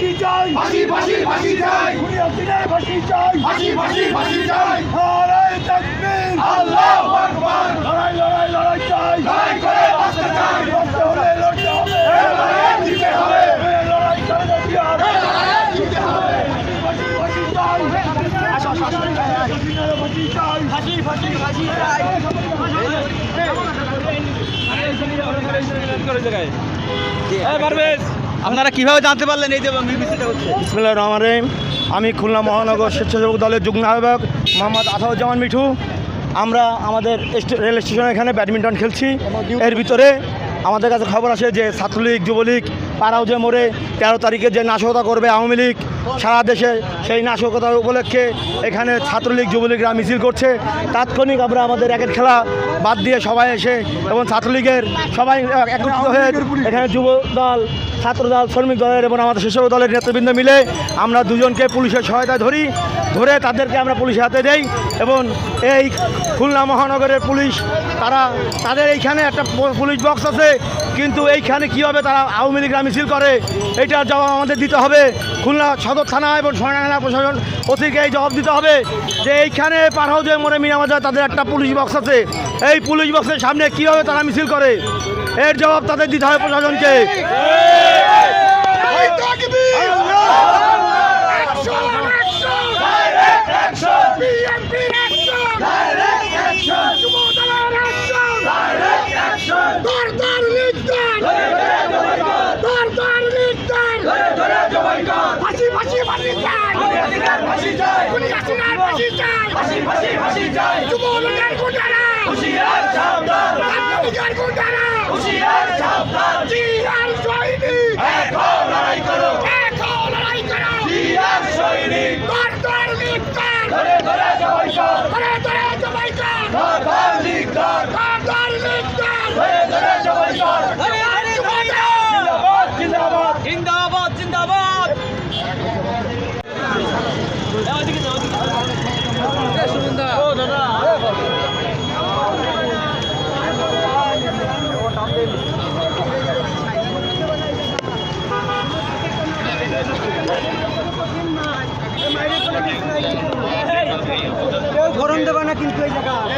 ফাঁসি চাই। ফাঁসি ফাঁসি ফাঁসি চাই। লড়াই তাকবীর। আল্লাহু আকবার। লড়াই লড়াই লড়াই চাই। লড়াই করে বাঁচতে চাই। লড়তে হলে লড়তে হবে। এ লড়াইয়ে জিততে হবে। লড়াই করে আর এ লড়াইয়ে জিততে হবে। ফাঁসি ফাঁসি চাই। ফাঁসি চাই। ফাঁসি ফাঁসি ফাঁসি চাই। আপনারা কীভাবে জানতে পারলেন এই যে মিছিলটা রহমান রহিম। আমি খুলনা মহানগর স্বেচ্ছাসেবক দলের যুগ্ম আহ্বায়ক মোহাম্মদ আসাউজ্জামান মিঠু। আমরা আমাদের রেল স্টেশনে এখানে ব্যাডমিন্টন খেলছি। এর ভিতরে আমাদের কাছে খবর আসে যে ছাত্রলীগ, যুবলীগ, পাড়াউজে মোড়ে তেরো তারিখে যে নাশকতা করবে আওয়ামী লীগ, সারা দেশে সেই নাশকতা উপলক্ষে এখানে ছাত্রলীগ, যুবলীগরা মিছিল করছে। তাৎক্ষণিক আমরা আমাদের র্যাকেট খেলা বাদ দিয়ে সবাই এসে এবং ছাত্রলীগের সবাই একত্রিত হয়ে এখানে যুব দল ছাত্র দল শ্রমিক দলের এবং আমাদের স্বেচ্ছাসেবক দলের নেতৃবৃন্দ মিলে আমরা দুজনকে পুলিশের সহায়তায় ধরি, ধরে তাদেরকে আমরা পুলিশের হাতে দেই এবং এই খুলনা মহানগরের পুলিশ, তারা, তাদের এইখানে একটা পুলিশ বক্স আছে, কিন্তু এইখানে কীভাবে তারা আওয়ামী লীগরা মিছিল করে এইটার জবাব আমাদের দিতে হবে। খুলনা সদর থানা এবং সোনাডাঙ্গা প্রশাসন অতিকে এই জবাব দিতে হবে যে এইখানে পাঠাও যে মরে মিয়ামাজার তাদের একটা পুলিশ বক্স আছে। এই পুলিশ বক্সের সামনে কীভাবে তারা মিছিল করে, এর জবাব তাদের দিতে হবে প্রশাসনকে। হুঁশিয়ার সাবধান ছাত্রলীগের গুন্ডারা হুঁশিয়ার ধরে कोई जगह